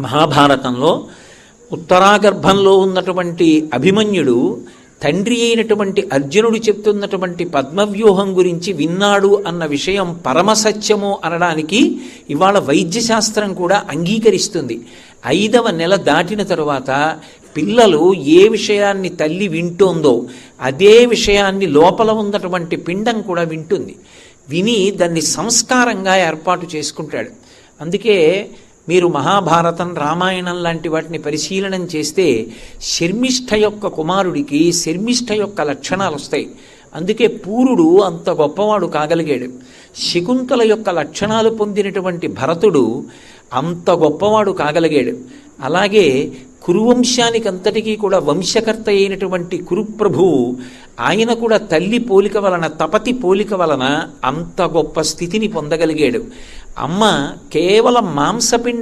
మహాభారతంలో ఉత్తరాగర్భంలో ఉన్నటువంటి అభిమన్యుడు తండ్రి అయినటువంటి అర్జునుడు చెప్తున్నటువంటి పద్మవ్యూహం గురించి విన్నాడు అన్న విషయం పరమసత్యము అనడానికి ఇవాళ వైద్యశాస్త్రం కూడా అంగీకరిస్తుంది. ఐదవ నెల దాటిన తరువాత పిల్లలు ఏ విషయాన్ని తల్లి వింటోందో అదే విషయాన్ని లోపల ఉన్నటువంటి పిండం కూడా వింటుంది. విని దాన్ని సంస్కారంగా ఏర్పాటు చేసుకుంటాడు. అందుకే మీరు మహాభారతం రామాయణం లాంటి వాటిని పరిశీలనం చేస్తే శర్మిష్ఠ యొక్క కుమారుడికి శర్మిష్ఠ యొక్క లక్షణాలు వస్తాయి. అందుకే పూరుడు అంత గొప్పవాడు కాగలిగాడు. శకుంతల యొక్క లక్షణాలు పొందినటువంటి భరతుడు అంత గొప్పవాడు కాగలిగాడు. అలాగే కురువంశానికి అంతటికీ కూడా వంశకర్త అయినటువంటి కురుప్రభువు ఆయన కూడా తల్లి పోలిక వలన తపతి పోలిక వలన అంత గొప్ప స్థితిని పొందగలిగాడు. అమ్మ కేవలం మాంసపిండ